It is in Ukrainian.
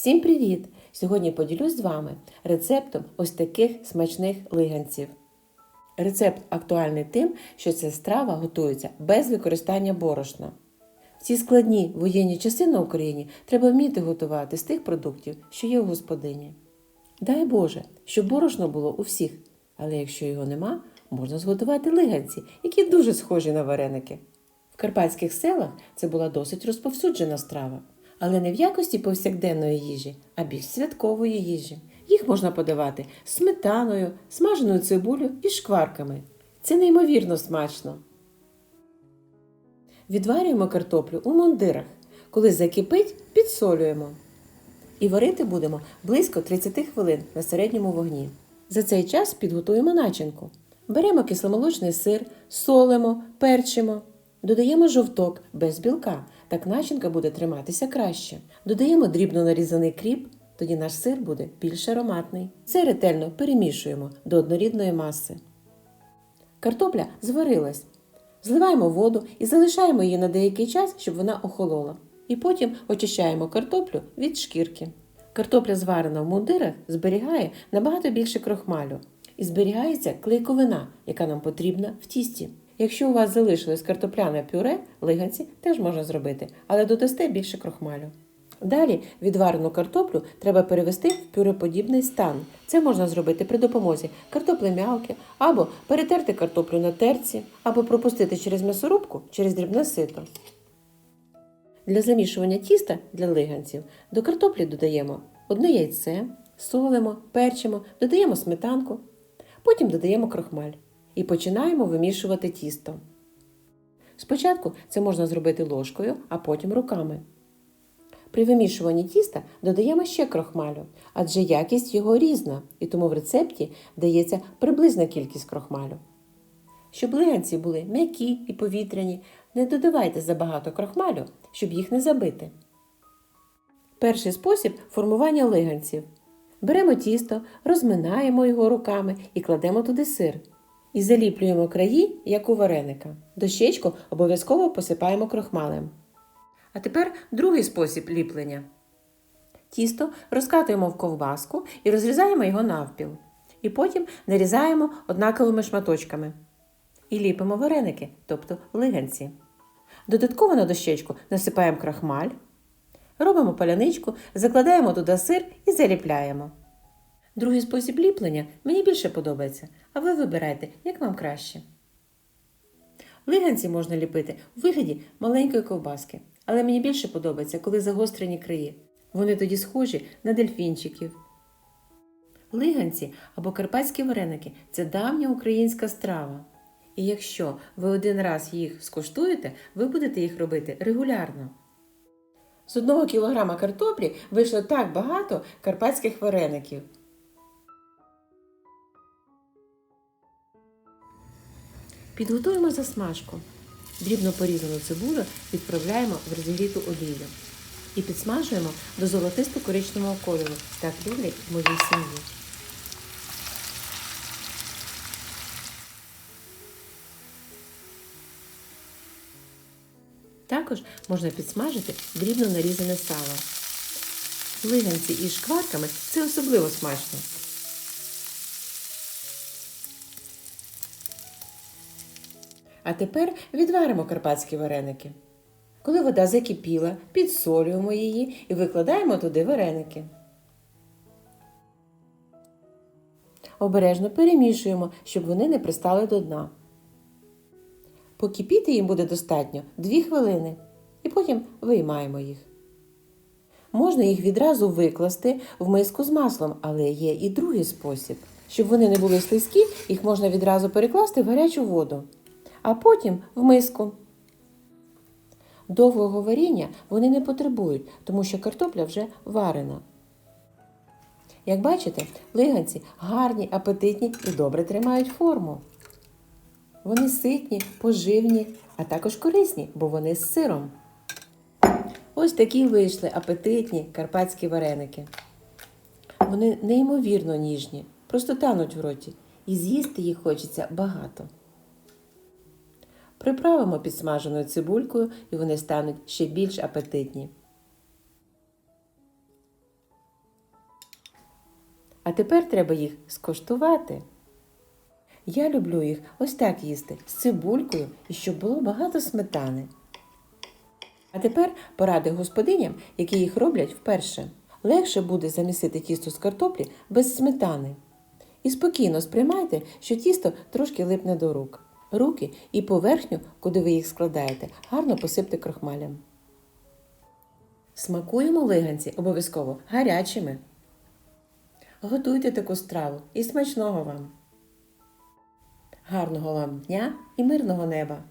Всім привіт! Сьогодні поділюсь з вами рецептом ось таких смачних лиганців. Рецепт актуальний тим, що ця страва готується без використання борошна. В ці складні воєнні часи на Україні треба вміти готувати з тих продуктів, що є у господині. Дай Боже, щоб борошно було у всіх, але якщо його нема, можна зготувати лиганці, які дуже схожі на вареники. В карпатських селах це була досить розповсюджена страва, але не в якості повсякденної їжі, а більш святкової їжі. Їх можна подавати сметаною, смаженою цибулею і шкварками. Це неймовірно смачно. Відварюємо картоплю у мундирах. Коли закипить, підсолюємо. І варити будемо близько 30 хвилин на середньому вогні. За цей час підготуємо начинку. Беремо кисломолочний сир, солимо, перчимо. Додаємо жовток без білка, так начинка буде триматися краще. Додаємо дрібно нарізаний кріп, тоді наш сир буде більш ароматний. Це ретельно перемішуємо до однорідної маси. Картопля зварилась. Зливаємо воду і залишаємо її на деякий час, щоб вона охолола. І потім очищаємо картоплю від шкірки. Картопля, зварена в мундирах, зберігає набагато більше крохмалю. І зберігається клейковина, яка нам потрібна в тісті. Якщо у вас залишилось картопляне пюре, лиганці теж можна зробити, але додасте більше крохмалю. Далі відварену картоплю треба перевести в пюреподібний стан. Це можна зробити при допомозі картоплем'ялки, або перетерти картоплю на терці, або пропустити через м'ясорубку через дрібне сито. Для замішування тіста для лиганців до картоплі додаємо одне яйце, солимо, перчимо, додаємо сметанку, потім додаємо крохмаль і починаємо вимішувати тісто. Спочатку це можна зробити ложкою, а потім руками. При вимішуванні тіста додаємо ще крохмалю, адже якість його різна, і тому в рецепті дається приблизна кількість крохмалю. Щоб лиганці були м'які і повітряні, не додавайте забагато крохмалю, щоб їх не забити. Перший спосіб формування лиганців. Беремо тісто, розминаємо його руками і кладемо туди сир. І заліплюємо краї, як у вареника. Дощечку обов'язково посипаємо крохмалем. А тепер другий спосіб ліплення. Тісто розкатуємо в ковбаску і розрізаємо його навпіл. І потім нарізаємо однаковими шматочками. І ліпимо вареники, тобто лиганці. Додатково на дощечку насипаємо крахмаль, робимо паляничку, закладаємо туди сир і заліпляємо. Другий спосіб ліплення мені більше подобається, а ви вибирайте, як вам краще. Лиганці можна ліпити у вигляді маленької ковбаски, але мені більше подобається, коли загострені краї. Вони тоді схожі на дельфінчиків. Лиганці або карпатські вареники це давня українська страва. І якщо ви один раз їх скуштуєте, ви будете їх робити регулярно. З одного кілограма картоплі вийшло так багато карпатських вареників. Підготуємо засмажку. Дрібно порізану цибулю відправляємо в розігріту олію і підсмажуємо до золотисто-коричневого кольору. Так люблять в моїй сім'ї. Також можна підсмажити дрібно нарізане сало. Лиганці із шкварками це особливо смачно. А тепер відваримо карпатські вареники. Коли вода закипіла, підсолюємо її і викладаємо туди вареники. Обережно перемішуємо, щоб вони не пристали до дна. Покипіти їм буде достатньо 2 хвилини, і потім виймаємо їх. Можна їх відразу викласти в миску з маслом, але є і другий спосіб. Щоб вони не були слизькі, їх можна відразу перекласти в гарячу воду, а потім в миску. Довгого варіння вони не потребують, тому що картопля вже варена. Як бачите, лиганці гарні, апетитні і добре тримають форму. Вони ситні, поживні, а також корисні, бо вони з сиром. Ось такі вийшли апетитні карпатські вареники. Вони неймовірно ніжні, просто тануть в роті, і з'їсти їх хочеться багато. Приправимо підсмаженою цибулькою, і вони стануть ще більш апетитні. А тепер треба їх скоштувати. Я люблю їх ось так їсти з цибулькою і щоб було багато сметани. А тепер поради господиням, які їх роблять вперше. Легше буде замісити тісто з картоплі без сметани. І спокійно сприймайте, що тісто трошки липне до рук. Руки і поверхню, куди ви їх складаєте, гарно посипте крохмалем. Смакуємо лиганці обов'язково гарячими. Готуйте таку страву і смачного вам! Гарного вам дня і мирного неба!